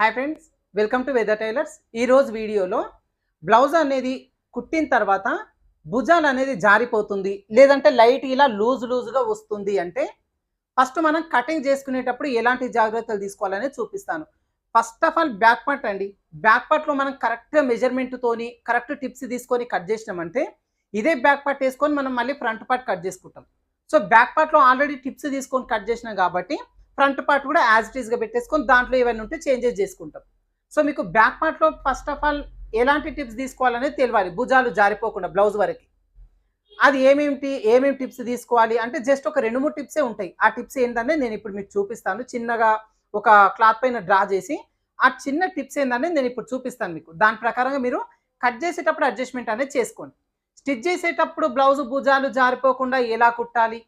Hi friends welcome to weather tailors ఈరోజు వీడియోలో blouse అనేది కుట్టిన తర్వాత భుజాలు అనేది జారిపోతుంది లేదంటే లైట్ ఇలా లూజ్ లూజ్గా వస్తుంది అంటే ఫస్ట్ మనం కటింగ్ చేసుకునేటప్పుడు ఎలాంటి జాగ్రత్తలు తీసుకోవాలనేది చూపిస్తాను. First of all back part అండి. బ్యాక్ పార్ట్లో మనం కరెక్ట్ మెజర్మెంట్తోని కరెక్ట్ టిప్స్ తీసుకొని కట్ చేసినామంటే ఇదే బ్యాక్ పార్ట్ వేసుకొని మనం మళ్ళీ ఫ్రంట్ పార్ట్ కట్ చేసుకుంటాం. సో బ్యాక్ పార్ట్లో ఆల్రెడీ టిప్స్ తీసుకొని కట్ చేసినాం కాబట్టి ఫ్రంట్ పార్ట్ కూడా యాజ్ ఇట్ ఈస్గా పెట్టేసుకొని దాంట్లో ఏమైనా ఉంటే చేంజెస్ చేసుకుంటాం. సో మీకు బ్యాక్ పార్ట్లో ఫస్ట్ ఆఫ్ ఆల్ ఎలాంటి టిప్స్ తీసుకోవాలనేది తెలియాలి. భుజాలు జారిపోకుండా బ్లౌజ్ వరకు. అది ఏమేమిటి ఏమేమి టిప్స్ తీసుకోవాలి అంటే జస్ట్ ఒక రెండు మూడు టిప్సే ఉంటాయి. ఆ టిప్స్ ఏంటనే నేను ఇప్పుడు మీకు చూపిస్తాను. చిన్నగా ఒక క్లాత్ పైన డ్రా చేసి ఆ చిన్న టిప్స్ ఏంటనే నేను ఇప్పుడు చూపిస్తాను మీకు. దాని ప్రకారంగా మీరు కట్ చేసేటప్పుడు అడ్జస్ట్మెంట్ అనేది చేసుకోండి. స్టిచ్ చేసేటప్పుడు బ్లౌజ్ భుజాలు జారిపోకుండా ఎలా కుట్టాలి?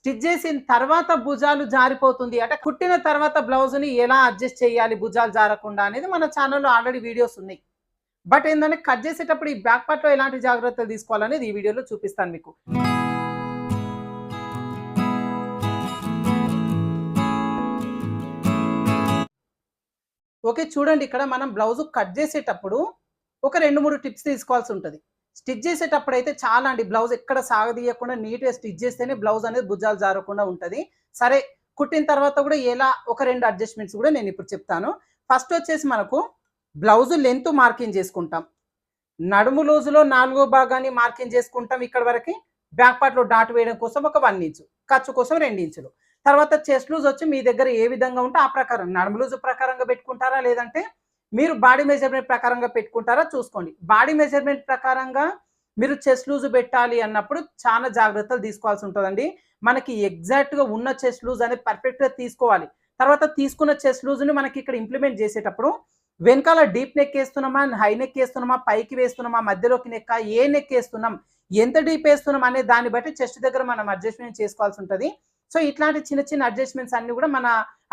స్టిచ్ చేసిన తర్వాత భుజాలు జారిపోతుంది. అంటే కుట్టిన తర్వాత బ్లౌజ్ని ఎలా అడ్జస్ట్ చేయాలి భుజాలు జారకుండా అనేది మన ఛానల్లో ఆల్రెడీ వీడియోస్ ఉన్నాయి. బట్ ఏంటంటే కట్ చేసేటప్పుడు ఈ బ్యాక్ పార్ట్లో ఎలాంటి జాగ్రత్తలు తీసుకోవాలనేది ఈ వీడియోలో చూపిస్తాను మీకు. ఓకే చూడండి. ఇక్కడ మనం బ్లౌజ్ కట్ చేసేటప్పుడు ఒక రెండు మూడు టిప్స్ తీసుకోవాల్సి ఉంటుంది. స్టిచ్ చేసేటప్పుడు అయితే చాలా అండి. బ్లౌజ్ ఎక్కడ సాగదీయకుండా నీట్గా స్టిచ్ చేస్తేనే బ్లౌజ్ అనేది భుజాలు జారకుండా ఉంటుంది. సరే కుట్టిన తర్వాత కూడా ఎలా ఒక రెండు అడ్జస్ట్మెంట్స్ కూడా నేను ఇప్పుడు చెప్తాను. ఫస్ట్ వచ్చేసి మనకు బ్లౌజ్ లెంత్ మార్కింగ్ చేసుకుంటాం. నడుము లోజులో నాలుగో భాగాన్ని మార్కింగ్ చేసుకుంటాం ఇక్కడ వరకు. బ్యాక్ పార్ట్లో డాట్ వేయడం కోసం ఒక వన్ ఇంచు ఖర్చు కోసం రెండు ఇంచులు. తర్వాత చెస్ట్ లూజ్ వచ్చి మీ దగ్గర ఏ విధంగా ఉంటే ఆ ప్రకారం నడుము లూజ్ ప్రకారంగా పెట్టుకుంటారా లేదంటే మీరు బాడీ మెజర్మెంట్ ప్రకారంగా పెట్టుకుంటారా? చూసుకోండి. బాడీ మెజర్మెంట్ ప్రకారంగా మీరు చెస్ట్ లూజ్ పెట్టాలి అన్నప్పుడు చాలా జాగ్రత్తలు తీసుకోవాల్సి ఉంటుందండి. మనకి ఎగ్జాక్ట్గా ఉన్న చెస్ట్ లూజ్ అనేది పర్ఫెక్ట్గా తీసుకోవాలి. తర్వాత తీసుకున్న చెస్ట్ లూజ్ని మనకి ఇక్కడ ఇంప్లిమెంట్ చేసేటప్పుడు వెనకాల డీప్ నెక్ వేస్తున్నామా? హై నెక్ వేస్తున్నామా? పైకి వేస్తున్నామా? మధ్యలోకి నెక్క? ఏ నెక్ వేస్తున్నాం? ఎంత డీప్ వేస్తున్నాం? అనే దాన్ని బట్టి చెస్ట్ దగ్గర మనం అడ్జస్ట్మెంట్ చేసుకోవాల్సి ఉంటుంది. సో ఇట్లాంటి చిన్న చిన్న అడ్జస్ట్మెంట్స్ అన్ని కూడా మన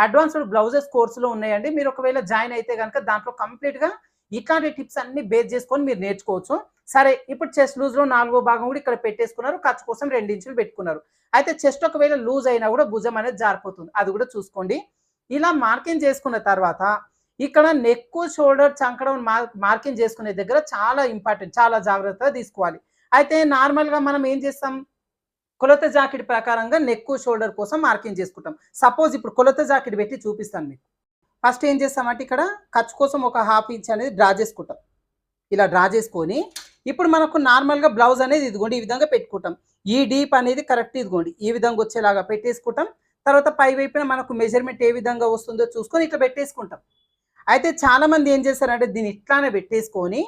అడ్వాన్స్డ్ బ్లౌజెస్ కోర్సులో ఉన్నాయండి. మీరు ఒకవేళ జాయిన్ అయితే కనుక దాంట్లో కంప్లీట్గా ఇట్లాంటి టిప్స్ అన్ని బేస్ చేసుకొని మీరు నేర్చుకోవచ్చు. సరే ఇప్పుడు చెస్ట్ లూజ్లో నాలుగో భాగం కూడా ఇక్కడ పెట్టేసుకున్నారు. ఖర్చు కోసం రెండు ఇంచులు పెట్టుకున్నారు. అయితే చెస్ట్ ఒకవేళ లూజ్ అయినా కూడా భుజం అనేది జారిపోతుంది. అది కూడా చూసుకోండి. ఇలా మార్కింగ్ చేసుకున్న తర్వాత ఇక్కడ నెక్ షోల్డర్ చంకడం మార్కింగ్ చేసుకునే దగ్గర చాలా ఇంపార్టెంట్ చాలా జాగ్రత్తగా తీసుకోవాలి. అయితే నార్మల్గా మనం ఏం చేస్తాం? కొలత జాకెట్ ప్రకారంగా నెక్ షోల్డర్ కోసం మార్కింగ్ చేసుకుంటాం. సపోజ్ ఇప్పుడు కొలత జాకెట్ పెట్టి చూపిస్తాను మీకు. ఫస్ట్ ఏం చేస్తామంటే ఇక్కడ ఖర్చు కోసం ఒక హాఫ్ ఇంచ్ అనేది డ్రా చేసుకుంటాం. ఇలా డ్రా చేసుకొని ఇప్పుడు మనకు నార్మల్గా బ్లౌజ్ అనేది ఇదిగోండి ఈ విధంగా పెట్టుకుంటాం. ఈ డీప్ అనేది కరెక్ట్ ఇదిగోండి. ఈ విధంగా వచ్చేలాగా పెట్టేసుకుంటాం. తర్వాత పై వైపున మనకు మెజర్మెంట్ ఏ విధంగా వస్తుందో చూసుకొని ఇట్లా పెట్టేసుకుంటాం. అయితే చాలామంది ఏం చేస్తారంటే దీన్ని ఇట్లానే పెట్టేసుకొని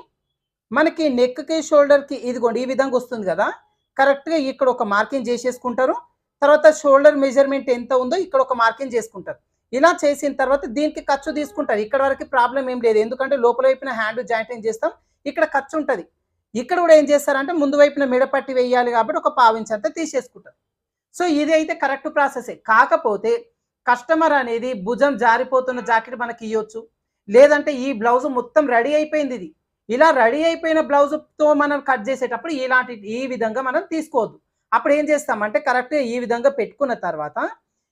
మనకి నెక్కి షోల్డర్కి ఇదిగోండి ఈ విధంగా వస్తుంది కదా కరెక్ట్గా ఇక్కడ ఒక మార్కింగ్ చేసేసుకుంటారు. తర్వాత షోల్డర్ మెజర్మెంట్ ఎంత ఉందో ఇక్కడ ఒక మార్కింగ్ చేసుకుంటారు. ఇలా చేసిన తర్వాత దీనికి ఖర్చు తీసుకుంటారు. ఇక్కడ వరకు ప్రాబ్లం ఏం లేదు. ఎందుకంటే లోపల వైపున హ్యాండ్ జాయింటింగ్ చేస్తాం. ఇక్కడ ఖర్చు ఉంటుంది. ఇక్కడ కూడా ఏం చేస్తారంటే ముందు వైపున మిడపట్టి వేయాలి కాబట్టి ఒక పావించి అంతా తీసేసుకుంటారు. సో ఇది అయితే కరెక్ట్ ప్రాసెసే. కాకపోతే కస్టమర్ అనేది భుజం జారిపోతున్న జాకెట్ మనకి ఇవ్వచ్చు లేదంటే ఈ బ్లౌజ్ మొత్తం రెడీ అయిపోయింది ఇది. ఇలా రెడీ అయిపోయిన బ్లౌజ్తో మనం కట్ చేసేటప్పుడు ఇలాంటి ఈ విధంగా మనం తీసుకోవద్దు. అప్పుడు ఏం చేస్తామంటే కరెక్ట్గా ఈ విధంగా పెట్టుకున్న తర్వాత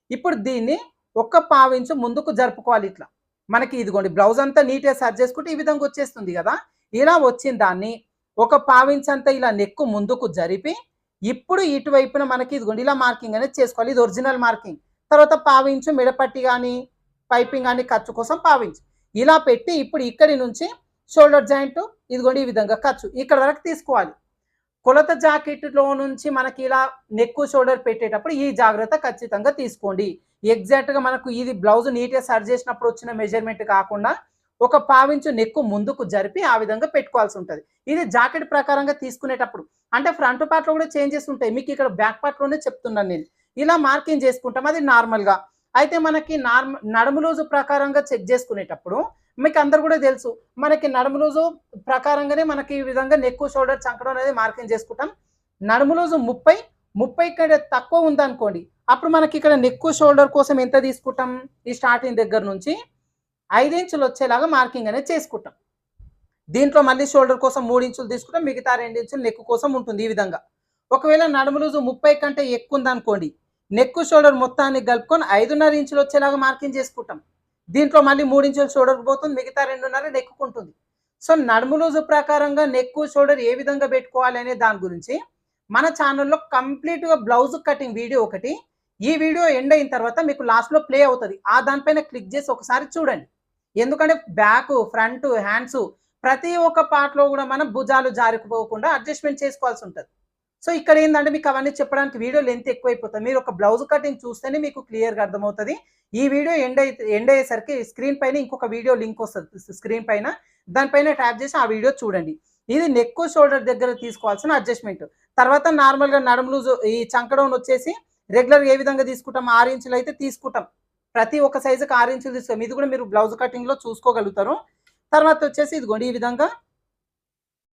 ఇప్పుడు దీన్ని ఒక్క పావించు ముందుకు జరుపుకోవాలి ఇట్లా. మనకి ఇదిగోండి బ్లౌజ్ అంతా నీట్గా సర్చ్ చేసుకుంటే ఈ విధంగా వచ్చేస్తుంది కదా. ఇలా వచ్చిన దాన్ని ఒక పావించ్ అంతా ఇలా నెక్కు ముందుకు జరిపి ఇప్పుడు ఇటువైపున మనకి ఇదిగోండి ఇలా మార్కింగ్ అనేది చేసుకోవాలి. ఇది ఒరిజినల్ మార్కింగ్ తర్వాత పావించు మిడపట్టి కానీ పైపింగ్ కానీ ఖర్చు కోసం పావించు ఇలా పెట్టి ఇప్పుడు ఇక్కడి నుంచి షోల్డర్ జాయింట్ ఇదిగోండి ఈ విధంగా ఖర్చు. ఇక్కడ వరకు తీసుకోవాలి. కొలత జాకెట్లో నుంచి మనకి ఇలా నెక్కు షోల్డర్ పెట్టేటప్పుడు ఈ జాగ్రత్త ఖచ్చితంగా తీసుకోండి. ఎగ్జాక్ట్గా మనకు ఇది బ్లౌజ్ నీట్గా సర్జ్ చేసినప్పుడు వచ్చిన మెజర్మెంట్ కాకుండా ఒక పావించు నెక్కు ముందుకు జరిపి ఆ విధంగా పెట్టుకోవాల్సి ఉంటుంది. ఇది జాకెట్ ప్రకారంగా తీసుకునేటప్పుడు అంటే ఫ్రంట్ పార్ట్లో కూడా చేంజెస్ ఉంటాయి. మీకు ఇక్కడ బ్యాక్ పార్ట్లోనే చెప్తున్నాను నేను. ఇలా మార్కింగ్ చేసుకుంటాం అది నార్మల్గా. అయితే మనకి నార్మ నడుము రోజు ప్రకారంగా చెక్ చేసుకునేటప్పుడు మీకు అందరు కూడా తెలుసు మనకి నడుము రోజు ప్రకారంగానే మనకి ఈ విధంగా నెక్ షోల్డర్ చంకడం అనేది మార్కింగ్ చేసుకుంటాం. నడుము రోజు ముప్పై ముప్పై కంటే తక్కువ ఉందనుకోండి అప్పుడు మనకి ఇక్కడ నెక్ షోల్డర్ కోసం ఎంత తీసుకుంటాం? ఈ స్టార్టింగ్ దగ్గర నుంచి ఐదు వచ్చేలాగా మార్కింగ్ అనేది చేసుకుంటాం. దీంట్లో మళ్ళీ షోల్డర్ కోసం మూడు ఇంచులు తీసుకుంటాం మిగతా రెండు ఇంచులు నెక్ కోసం ఉంటుంది ఈ విధంగా. ఒకవేళ నడుము రోజు ముప్పై కంటే ఎక్కువ ఉందనుకోండి నెక్ షోల్డర్ మొత్తాన్ని కలుపుకొని ఐదున్నర ఇంచులు వచ్చేలాగా మార్కింగ్ చేసుకుంటాం. దీంట్లో మళ్ళీ మూడు ఇంచులు షోల్డర్ పోతుంది మిగతా రెండున్నర నెక్కుకుంటుంది. సో నడుము లూజు ప్రకారంగా నెక్కు షోల్డర్ ఏ విధంగా పెట్టుకోవాలి అనే దాని గురించి మన ఛానల్లో కంప్లీట్గా బ్లౌజ్ కటింగ్ వీడియో ఒకటి. ఈ వీడియో ఎండ్ అయిన తర్వాత మీకు లాస్ట్లో ప్లే అవుతుంది. ఆ దానిపైన క్లిక్ చేసి ఒకసారి చూడండి. ఎందుకంటే బ్యాక్ ఫ్రంట్ హ్యాండ్స్ ప్రతి ఒక్క పార్ట్లో కూడా మనం భుజాలు జారుకుపోకుండా అడ్జస్ట్మెంట్ చేసుకోవాల్సి ఉంటుంది. సో ఇక్కడ ఏంటంటే మీకు అవన్నీ చెప్పడానికి వీడియో లెంత్ ఎక్కువైపోతుంది. మీరు ఒక బ్లౌజ్ కటింగ్ చూస్తేనే మీకు క్లియర్గా అర్థమవుతుంది. ఈ వీడియో ఎండ్ అయితే ఎండ్ అయ్యేసరికి స్క్రీన్ పైన ఇంకొక వీడియో లింక్ వస్తుంది. స్క్రీన్ పైన దానిపైన ట్యాప్ చేసి ఆ వీడియో చూడండి. ఇది నెక్ షోల్డర్ దగ్గర తీసుకోవాల్సిన అడ్జస్ట్మెంట్. తర్వాత నార్మల్గా నడుము లూజు ఈ చంకడం వచ్చేసి రెగ్యులర్ ఏ విధంగా తీసుకుంటాం? ఆరు ఇంచులు అయితే తీసుకుంటాం. ప్రతి ఒక్క సైజుకి ఆరు ఇంచులు తీసుకోం ఇది కూడా మీరు బ్లౌజ్ కటింగ్లో చూసుకోగలుగుతారు. తర్వాత వచ్చేసి ఇదిగోండి ఈ విధంగా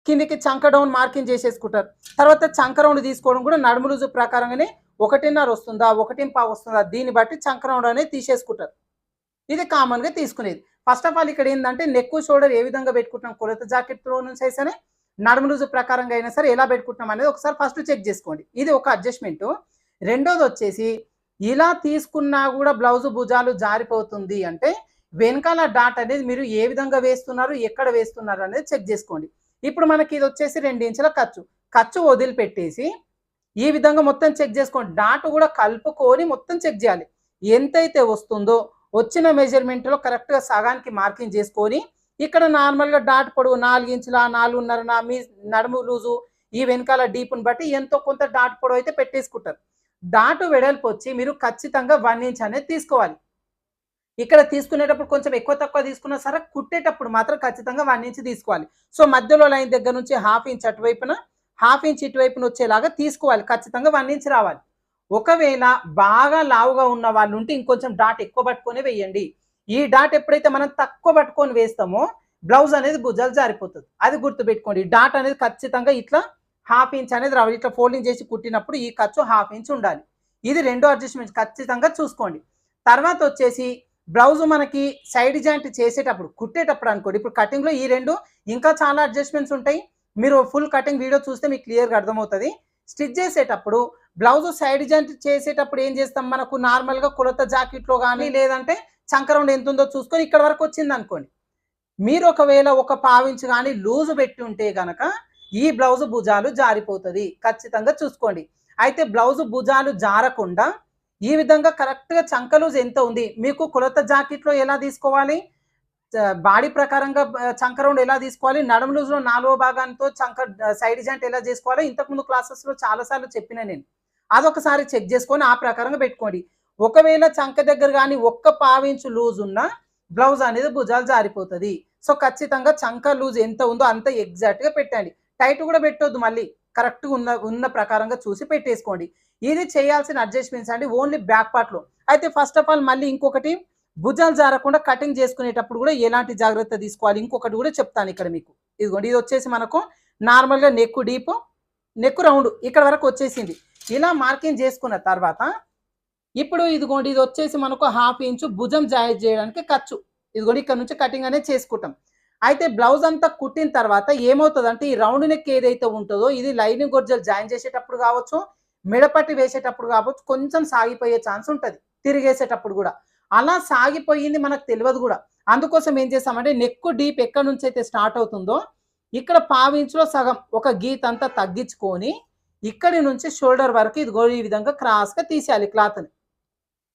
కిందికి చంక డౌన్ మార్కింగ్ చేసేసుకుంటారు. తర్వాత చంక రౌండ్ తీసుకోవడం కూడా నడుము లూజు ప్రకారంగానే ఒకటిన్నర వస్తుందా ఒకటిన్ పావు వస్తుందా దీన్ని బట్టి చంక రౌండ్ అనేది తీసేసుకుంటారు. ఇది కామన్గా తీసుకునేది. ఫస్ట్ ఆఫ్ ఆల్ ఇక్కడ ఏంటంటే నెక్ షోల్డర్ ఏ విధంగా పెట్టుకుంటున్నాం? కొలత జాకెట్లో నుంచి అయితేనే నడుము లూజు ప్రకారంగా అయినా సరే ఎలా పెట్టుకుంటున్నాం అనేది ఒకసారి ఫస్ట్ చెక్ చేసుకోండి. ఇది ఒక అడ్జస్ట్మెంట్ రెండోది వచ్చేసి ఇలా తీసుకున్నా కూడా బ్లౌజ్ భుజాలు జారిపోతుంది అంటే వెనకాల డాట్ అనేది మీరు ఏ విధంగా వేస్తున్నారు ఎక్కడ వేస్తున్నారు అనేది చెక్ చేసుకోండి. ఇప్పుడు మనకి ఇది వచ్చేసి రెండు ఇంచుల ఖర్చు. ఖర్చు వదిలిపెట్టేసి ఈ విధంగా మొత్తం చెక్ చేసుకోండి. డాట్ కూడా కలుపుకొని మొత్తం చెక్ చేయాలి. ఎంతైతే వస్తుందో వచ్చిన మెజర్మెంట్లో కరెక్ట్గా సగానికి మార్కింగ్ చేసుకొని ఇక్కడ నార్మల్గా డాట్ పొడవు నాలుగు ఇంచుల నాలుగున్నర నా మీ నడుము లూజు ఈ వెనకాల డీప్ని బట్టి ఎంతో కొంత డాట్ పొడవు అయితే పెట్టేసుకుంటారు. డాటు వెడల్పు వచ్చి మీరు ఖచ్చితంగా వన్ ఇంచ్ అనేది తీసుకోవాలి. ఇక్కడ తీసుకునేటప్పుడు కొంచెం ఎక్కువ తక్కువ తీసుకున్నా సరే కుట్టేటప్పుడు మాత్రం ఖచ్చితంగా వన్ ఇంచ్ తీసుకోవాలి. సో మధ్యలో లైన్ దగ్గర నుంచి హాఫ్ ఇంచ్ అటువైపున హాఫ్ ఇంచ్ ఇటువైపున వచ్చేలాగా తీసుకోవాలి. ఖచ్చితంగా వన్ ఇంచ్ రావాలి. ఒకవేళ బాగా లావుగా ఉన్న వాళ్ళు ఉంటే ఇంకొంచెం డాట్ ఎక్కువ పట్టుకొని వేయండి. ఈ డాట్ ఎప్పుడైతే మనం తక్కువ పట్టుకొని వేస్తామో బ్లౌజ్ అనేది భుజాలు జారిపోతుంది. అది గుర్తుపెట్టుకోండి. డాట్ అనేది ఖచ్చితంగా ఇట్లా హాఫ్ ఇంచ్ అనేది రావాలి. ఇట్లా ఫోల్డింగ్ చేసి కుట్టినప్పుడు ఈ ఖర్చు హాఫ్ ఇంచ్ ఉండాలి. ఇది రెండో అడ్జస్ట్మెంట్. ఖచ్చితంగా చూసుకోండి. తర్వాత వచ్చేసి బ్లౌజ్ మనకి సైడ్ జాయింట్ చేసేటప్పుడు కుట్టేటప్పుడు అనుకోండి. ఇప్పుడు కటింగ్లో ఈ రెండు ఇంకా చాలా అడ్జస్ట్మెంట్స్ ఉంటాయి. మీరు ఫుల్ కటింగ్ వీడియో చూస్తే మీకు క్లియర్గా అర్థమవుతుంది. స్టిచ్ చేసేటప్పుడు బ్లౌజ్ సైడ్ జాయింట్ చేసేటప్పుడు ఏం చేస్తాం? మనకు నార్మల్గా కొలత జాకెట్లో కానీ లేదంటే చంకరౌండ్ ఎంత ఉందో చూసుకొని ఇక్కడ వరకు వచ్చింది అనుకోండి. మీరు ఒకవేళ ఒక పావించి కానీ లూజు పెట్టి ఉంటే గనక ఈ బ్లౌజ్ భుజాలు జారిపోతుంది. ఖచ్చితంగా చూసుకోండి. అయితే బ్లౌజ్ భుజాలు జారకుండా ఈ విధంగా కరెక్ట్గా చంక లూజ్ ఎంత ఉంది? మీకు కొలత జాకెట్లో ఎలా తీసుకోవాలి? బాడీ ప్రకారంగా చంక రౌండ్ ఎలా తీసుకోవాలి? నడుము లూజ్లో నాలుగో భాగాంతో చంక సైడ్ జాయింట్ ఎలా చేసుకోవాలి? ఇంతకుముందు క్లాసెస్లో చాలాసార్లు చెప్పిన నేను. అదొకసారి చెక్ చేసుకొని ఆ ప్రకారంగా పెట్టుకోండి. ఒకవేళ చంక దగ్గర కానీ ఒక్క పావించు లూజ్ ఉన్నా బ్లౌజ్ అనేది భుజాలు జారిపోతుంది. సో ఖచ్చితంగా చంక లూజ్ ఎంత ఉందో అంత ఎగ్జాక్ట్గా పెట్టండి. టైట్ కూడా పెట్టొద్దు మళ్ళీ. కరెక్ట్గా ఉన్న ఉన్న ప్రకారంగా చూసి పెట్టేసుకోండి. ఇది చేయాల్సిన అడ్జస్ట్మెంట్స్ అండి ఓన్లీ బ్యాక్ పార్ట్లో అయితే ఫస్ట్ ఆఫ్ ఆల్ మళ్ళీ ఇంకొకటి భుజాలు జారకుండా కటింగ్ చేసుకునేటప్పుడు కూడా ఎలాంటి జాగ్రత్త తీసుకోవాలి? ఇంకొకటి కూడా చెప్తాను ఇక్కడ మీకు. ఇదిగోండి ఇది వచ్చేసి మనకు నార్మల్గా నెక్ డీప్ నెక్ రౌండ్ ఇక్కడ వరకు వచ్చేసింది. ఇలా మార్కింగ్ చేసుకున్న తర్వాత ఇప్పుడు ఇదిగోండి ఇది వచ్చేసి మనకు హాఫ్ ఇంచు భుజం జాయిన్ చేయడానికి ఖర్చు. ఇదిగోండి ఇక్కడ నుంచి కటింగ్ అనేది చేసుకుంటాం. అయితే బ్లౌజ్ అంతా కుట్టిన తర్వాత ఏమవుతుందంటే ఈ రౌండ్ నెక్ ఏదైతే ఉంటుందో ఇది లైనింగ్ గొర్జలు జాయిన్ చేసేటప్పుడు కావచ్చు మిడపట్టి వేసేటప్పుడు కావచ్చు కొంచెం సాగిపోయే ఛాన్స్ ఉంటుంది తిరిగేసేటప్పుడు కూడా. అలా సాగిపోయింది మనకు తెలియదు కూడా. అందుకోసం ఏం చేస్తామంటే నెక్ డీప్ ఎక్కడి నుంచి అయితే స్టార్ట్ అవుతుందో ఇక్కడ పావించులో సగం ఒక గీత అంతా తగ్గించుకొని ఇక్కడి నుంచి షోల్డర్ వరకు ఇదిగో ఈ విధంగా క్రాస్గా తీసేయాలి క్లాత్ని.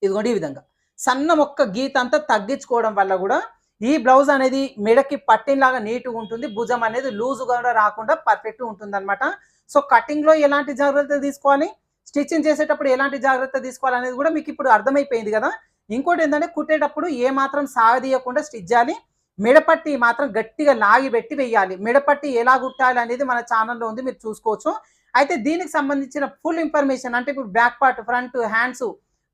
ఇదిగోండి ఈ విధంగా. సన్న ఒక్క గీత అంతా తగ్గించుకోవడం వల్ల కూడా ఈ బ్లౌజ్ అనేది మెడకి పట్టినలాగా నీట్గా ఉంటుంది. భుజం అనేది లూజుగా కూడా రాకుండా పర్ఫెక్ట్ ఉంటుంది అనమాట సో కటింగ్లో ఎలాంటి జాగ్రత్త తీసుకోవాలి? స్టిచ్చింగ్ చేసేటప్పుడు ఎలాంటి జాగ్రత్త తీసుకోవాలి అనేది కూడా మీకు ఇప్పుడు అర్థమైపోయింది కదా. ఇంకోటి ఏంటంటే కుట్టేటప్పుడు ఏ మాత్రం సాగదీయకుండా స్టిచ్ చేయాలి. మెడపట్టి మాత్రం గట్టిగా లాగి పెట్టి వేయాలి. మెడపట్టి ఎలా కుట్టాలి అనేది మన ఛానల్లో ఉంది మీరు చూసుకోవచ్చు. అయితే దీనికి సంబంధించిన ఫుల్ ఇన్ఫర్మేషన్ అంటే ఇప్పుడు బ్యాక్ పార్ట్ ఫ్రంట్ హ్యాండ్స్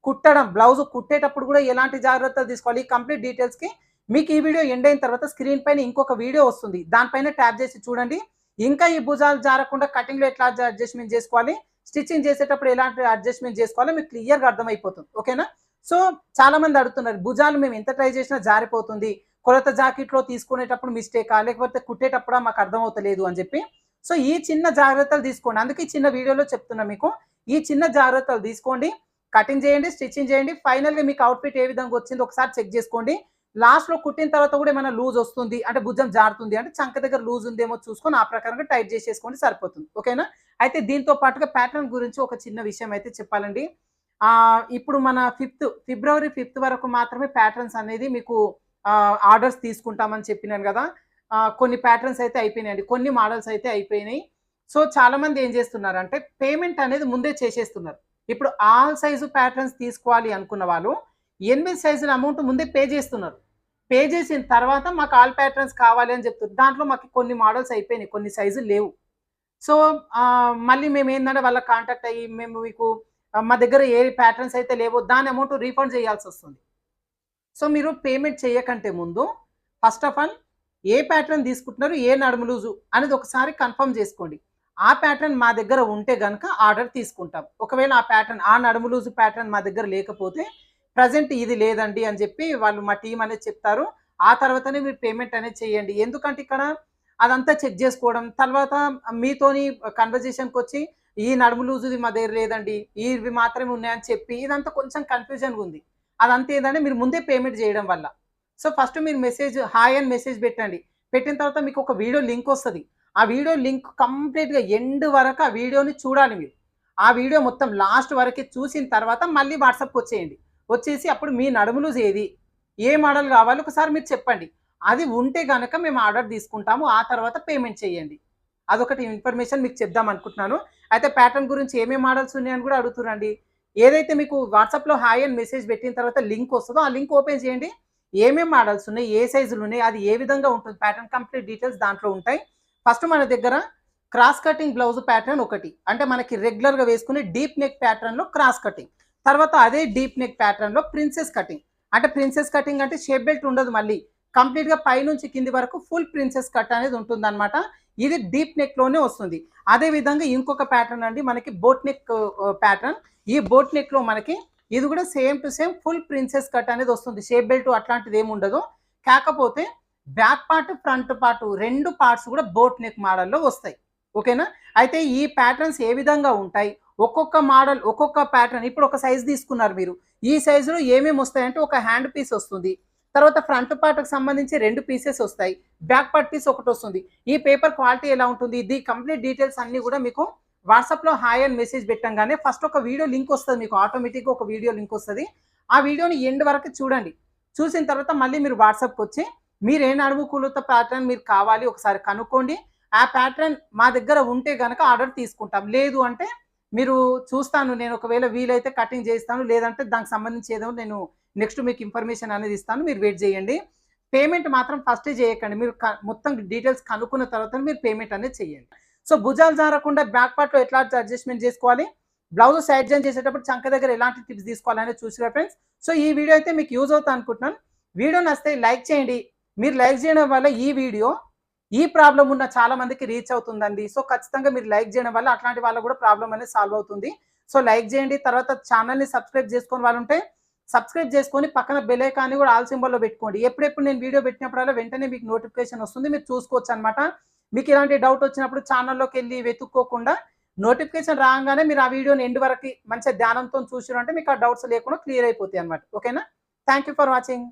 కుట్టడం బ్లౌజ్ కుట్టేటప్పుడు కూడా ఎలాంటి జాగ్రత్తలు తీసుకోవాలి? ఈ కంప్లీట్ డీటెయిల్స్కి మీకు ఈ వీడియో ఎండ్ అయిన తర్వాత స్క్రీన్ పైన ఇంకొక వీడియో వస్తుంది. దానిపైన ట్యాప్ చేసి చూడండి. ఇంకా ఈ భుజాలు జారకుండా కటింగ్లో ఎట్లా అడ్జస్ట్మెంట్ చేసుకోవాలి? స్టిచ్చింగ్ చేసేటప్పుడు ఎలాంటి అడ్జస్ట్మెంట్ చేసుకోవాలో మీకు క్లియర్గా అర్థమైపోతుంది. ఓకేనా? సో చాలా మంది అడుగుతున్నారు భుజాలు మేము ఎంత ట్రై చేసినా జారిపోతుంది. కొలత జాకెట్లో తీసుకునేటప్పుడు మిస్టేకా? లేకపోతే కుట్టేటప్పుడు? మాకు అర్థమవుతలేదు అని చెప్పి. సో ఈ చిన్న జాగ్రత్తలు తీసుకోండి. అందుకే ఈ చిన్న వీడియోలో చెప్తున్నా మీకు. ఈ చిన్న జాగ్రత్తలు తీసుకోండి. కటింగ్ చేయండి స్టిచ్చింగ్ చేయండి. ఫైనల్గా మీకు అవుట్ఫిట్ ఏ విధంగా వచ్చిందో ఒకసారి చెక్ చేసుకోండి. లాస్ట్లో కుట్టిన తర్వాత కూడా ఏమైనా లూజ్ వస్తుంది అంటే భుజం జారుతుంది అంటే చంక దగ్గర లూజ్ ఉందేమో చూసుకొని ఆ ప్రకారంగా టైట్ చేసేసుకోండి సరిపోతుంది. ఓకేనా అయితే దీంతో పాటుగా ప్యాటర్న్ గురించి ఒక చిన్న విషయం అయితే చెప్పాలండి. ఇప్పుడు మన ఫిఫ్త్ ఫిబ్రవరి ఫిఫ్త్ వరకు మాత్రమే ప్యాటర్న్స్ అనేది మీకు ఆర్డర్స్ తీసుకుంటామని చెప్పినాను కదా? కొన్ని ప్యాటర్న్స్ అయితే అయిపోయినాయండి కొన్ని మోడల్స్ అయితే అయిపోయినాయి. సో చాలామంది ఏం ఏం చేస్తున్నారంటే పేమెంట్ అనేది ముందే చేసేస్తున్నారు. ఇప్పుడు ఆల్ సైజు ప్యాటర్న్స్ తీసుకోవాలి అనుకున్న వాళ్ళు ఎనిమిది సైజుల అమౌంట్ ముందే పే చేస్తున్నారు. పే చేసిన తర్వాత మాకు ఆల్ ప్యాటర్న్స్ కావాలి అని చెప్తున్నారు. దాంట్లో మాకు కొన్ని మోడల్స్ అయిపోయినాయి కొన్ని సైజులు లేవు. సో మళ్ళీ మేము ఏంటంటే వాళ్ళ కాంటాక్ట్ అయ్యి మేము మీకు మా దగ్గర ఏ ప్యాటర్న్స్ అయితే లేవో దాని అమౌంట్ రీఫండ్ చేయాల్సి వస్తుంది. సో మీరు పేమెంట్ చేయకంటే ముందు ఫస్ట్ ఆఫ్ ఆల్ ఏ ప్యాటర్న్ తీసుకుంటున్నారు ఏ నడుము లూజు అనేది ఒకసారి కన్ఫర్మ్ చేసుకోండి. ఆ ప్యాటర్న్ మా దగ్గర ఉంటే కనుక ఆర్డర్ తీసుకుంటాం. ఒకవేళ ఆ ప్యాటర్న్ ఆ నడుము లూజు ప్యాటర్న్ మా దగ్గర లేకపోతే ప్రజెంట్ ఇది లేదండి అని చెప్పి వాళ్ళు మా టీం అనేది చెప్తారు. ఆ తర్వాతనే మీరు పేమెంట్ అనేది చేయండి. ఎందుకంటే ఇక్కడ అదంతా చెక్ చేసుకోవడం తర్వాత మీతోని కన్వర్జేషన్కి వచ్చి ఈ నడుము లూజుది మా దగ్గర లేదండి ఇవి మాత్రమే ఉన్నాయని చెప్పి ఇదంతా కొంచెం కన్ఫ్యూజన్గా ఉంది. అదంతా ఏంటంటే మీరు ముందే పేమెంట్ చేయడం వల్ల. సో ఫస్ట్ మీరు మెసేజ్ హాయ్ అని మెసేజ్ పెట్టండి. పెట్టిన తర్వాత మీకు ఒక వీడియో లింక్ వస్తుంది. ఆ వీడియో లింక్ కంప్లీట్గా ఎండ్ వరకు ఆ వీడియోని చూడాలి మీరు. ఆ వీడియో మొత్తం లాస్ట్ వరకు చూసిన తర్వాత మళ్ళీ వాట్సాప్కి వచ్చేయండి. వచ్చేసి అప్పుడు మీ నడుములు ఏది ఏ మోడల్ కావాలో ఒకసారి మీరు చెప్పండి. అది ఉంటే కనుక మేము ఆర్డర్ తీసుకుంటాము. ఆ తర్వాత పేమెంట్ చేయండి. అదొకటి ఇన్ఫర్మేషన్ మీకు చెప్దాం అనుకుంటున్నాను. అయితే ప్యాటర్న్ గురించి ఏమేమి మోడల్స్ ఉన్నాయని కూడా అడుగుతున్నాండి ఏదైతే మీకు వాట్సాప్లో హాయ్ అని మెసేజ్ పెట్టిన తర్వాత లింక్ వస్తుందో ఆ లింక్ ఓపెన్ చేయండి. ఏమేమి మోడల్స్ ఉన్నాయి? ఏ సైజులు ఉన్నాయి? అది ఏ విధంగా ఉంటుంది? ప్యాటర్న్ కంప్లీట్ డీటెయిల్స్ దాంట్లో ఉంటాయి. ఫస్ట్ మన దగ్గర క్రాస్ కటింగ్ బ్లౌజ్ ప్యాటర్న్ ఒకటి. అంటే మనకి రెగ్యులర్గా వేసుకునే డీప్ నెక్ ప్యాటర్న్లో క్రాస్ కటింగ్. తర్వాత అదే డీప్ నెక్ ప్యాటర్న్లో ప్రిన్సెస్ కటింగ్ అంటే ప్రిన్సెస్ కటింగ్ అంటే షేప్ బెల్ట్ ఉండదు మళ్ళీ. కంప్లీట్గా పైనుంచి కింది వరకు ఫుల్ ప్రిన్సెస్ కట్ అనేది ఉంటుంది ఇది డీప్ నెక్లోనే వస్తుంది. అదే విధంగా ఇంకొక ప్యాటర్న్ అండి మనకి బోట్ నెక్ ప్యాటర్న్ ఈ బోట్ నెక్లో మనకి ఇది కూడా same to same full princess cut అనేది వస్తుంది. షేప్ బెల్ట్ అట్లాంటిది ఏమి ఉండదు. కాకపోతే బ్యాక్ పార్ట్ ఫ్రంట్ పార్ట్ రెండు పార్ట్స్ కూడా బోట్ నెక్ మోడల్లో వస్తాయి. ఓకేనా? అయితే ఈ ప్యాటర్న్స్ ఏ విధంగా ఉంటాయి? ఒక్కొక్క మోడల్ ఒక్కొక్క ప్యాటర్న్ ఇప్పుడు ఒక సైజ్ తీసుకున్నారు మీరు. ఈ సైజులో ఏమేమి వస్తాయంటే ఒక హ్యాండ్ పీస్ వస్తుంది. తర్వాత ఫ్రంట్ పార్ట్కి సంబంధించి రెండు పీసెస్ వస్తాయి. బ్యాక్ పార్ట్ పీస్ ఒకటి వస్తుంది. ఈ పేపర్ క్వాలిటీ ఎలా ఉంటుంది? ది కంప్లీట్ డీటెయిల్స్ అన్నీ కూడా మీకు వాట్సాప్లో హాయ్ అని మెసేజ్ పెట్టంగానే ఫస్ట్ ఒక వీడియో లింక్ వస్తుంది మీకు. ఆటోమేటిక్గా ఒక వీడియో లింక్ వస్తుంది. ఆ వీడియోని ఎండ్ వరకు చూడండి. చూసిన తర్వాత మళ్ళీ మీరు వాట్సాప్కి వచ్చి మీరు ఏ నడుము కూలత ప్యాటర్న్ మీరు కావాలి ఒకసారి కనుక్కోండి. ఆ ప్యాటర్న్ మా దగ్గర ఉంటే కనుక ఆర్డర్ తీసుకుంటాం. లేదు అంటే మీరు చూస్తాను నేను ఒకవేళ వీలైతే కటింగ్ చేస్తాను లేదంటే దానికి సంబంధించి ఏదో నేను నెక్స్ట్ మీకు ఇన్ఫర్మేషన్ అనేది ఇస్తాను మీరు వెయిట్ చేయండి. పేమెంట్ మాత్రం ఫస్టే చేయకండి. మీరు మొత్తం డీటెయిల్స్ కనుక్కున్న తర్వాత మీరు పేమెంట్ అనేది చేయండి. సో భుజాలు జారకుండా బ్యాక్ పార్ట్లో ఎట్లా అడ్జస్ట్మెంట్ చేసుకోవాలి? బ్లౌజ్ సైడ్ జాయిన్ చేసేటప్పుడు చంక దగ్గర ఎలాంటి టిప్స్ తీసుకోవాలనేది చూసిరా ఫ్రెండ్స్ సో ఈ వీడియో అయితే మీకు యూజ్ అవుతా అనుకుంటున్నాను. వీడియో నచ్చితే లైక్ చేయండి. మీరు లైక్ చేయడం వల్ల ఈ వీడియో ఈ ప్రాబ్లం ఉన్న చాలా మందికి రీచ్ అవుతుందండి. సో ఖచ్చితంగా మీరు లైక్ చేయడం వల్ల అట్లాంటి వాళ్ళ కూడా ప్రాబ్లం అనేది సాల్వ్ అవుతుంది. సో లైక్ చేయండి. తర్వాత ఛానల్ని సబ్స్క్రైబ్ చేసుకొని వాళ్ళు ఉంటే సబ్స్క్రైబ్ చేసుకొని పక్కన బెలేకాన్ని కూడా ఆల్ సింబల్లో పెట్టుకోండి. ఎప్పుడెప్పుడు నేను వీడియో పెట్టినప్పుడల్లా వెంటనే మీకు నోటిఫికేషన్ వస్తుంది. మీరు చూసుకోవచ్చు అనమాట మీకు ఇలాంటి డౌట్ వచ్చినప్పుడు ఛానల్లోకి వెళ్ళి వెతుక్కోకుండా నోటిఫికేషన్ రాగానే మీరు ఆ వీడియోని ఎండ్ వరకు మంచిగా ధ్యానంతో చూసిరంటే మీకు ఆ డౌట్స్ లేకుండా క్లియర్ అయిపోతాయి అనమాట ఓకేనా? Thank you for watching.